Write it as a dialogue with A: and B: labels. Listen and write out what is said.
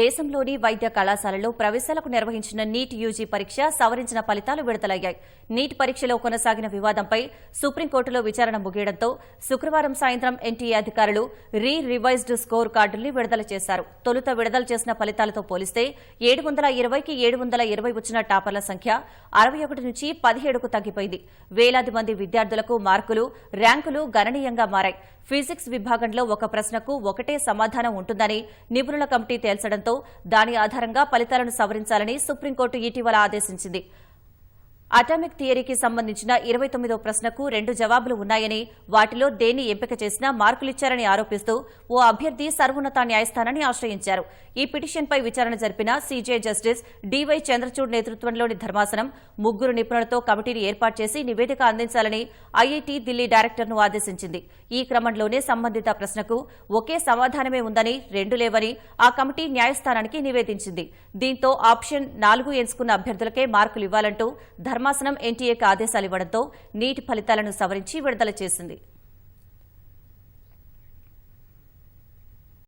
A: దేశంలోని వైద్య కళాశాలలో ప్రవేశాలకు నిర్వహించిన నీట్ యూజీ పరీక్ష సవరించిన ఫలితాలు విడుదలయ్యాయి. నీట్ పరీక్షలో కొనసాగిన వివాదంపై సుప్రీంకోర్టులో విచారణ ముగియడంతో శుక్రవారం సాయంత్రం ఎన్టీఏ అధికారులు రీ రివైజ్డ్ స్కోర్ కార్డుల్ని విడుదల చేశారు. తొలుత విడుదల చేసిన ఫలితాలతో పోలిస్తే ఏడు వందల ఇరవైకి ఏడు వందల ఇరవై వచ్చిన టాపర్ల సంఖ్య అరవై ఒకటి నుంచి పదిహేడుకు తగ్గిపోయింది. వేలాది మంది విద్యార్థులకు మార్కులు ర్యాంకులు గణనీయంగా మారాయి. ఫిజిక్స్ విభాగంలో ఒక ప్రశ్నకు ఒకటే సమాధానం ఉంటుందని నిపుణుల కమిటీ తేల్చడంతో దాని ఆధారంగా ఫలితాలను సవరించాలని సుప్రీంకోర్టు ఇటీవల ఆదేశించింది. అటామిక్ థియరీకి సంబంధించిన ఇరవై తొమ్మిదో ప్రశ్నకు రెండు జవాబులు ఉన్నాయని వాటిలో దేన్ని ఎంపిక చేసినా మార్కులిచ్చారని ఆరోపిస్తూ ఓ అభ్యర్థి సర్వోన్నత న్యాయస్థానాన్ని ఆశ్రయించారు. ఈ పిటిషన్పై విచారణ జరిపిన సీజే జస్టిస్ డీవై చంద్రచూడ్ నేతృత్వంలోని ధర్మాసనం ముగ్గురు నిపుణులతో కమిటీని ఏర్పాటు చేసి నివేదిక అందించాలని ఐఐటీ ఢిల్లీ డైరెక్టర్ను ఆదేశించింది. ఈ క్రమంలోనే సంబంధిత ప్రశ్నకు ఒకే సమాధానమే ఉందని రెండు లేవని ఆ కమిటీ న్యాయస్థానానికి నివేదించింది. దీంతో ఆప్షన్ నాలుగు ఎంచుకున్న అభ్యర్థులకే మార్కులు ఇవ్వాలంటూ ధర్మాసనం ఎన్టీఏకి ఆదేశాలివ్వడంతో నీట్ ఫలితాలను సవరించి విడుదల చేసింది.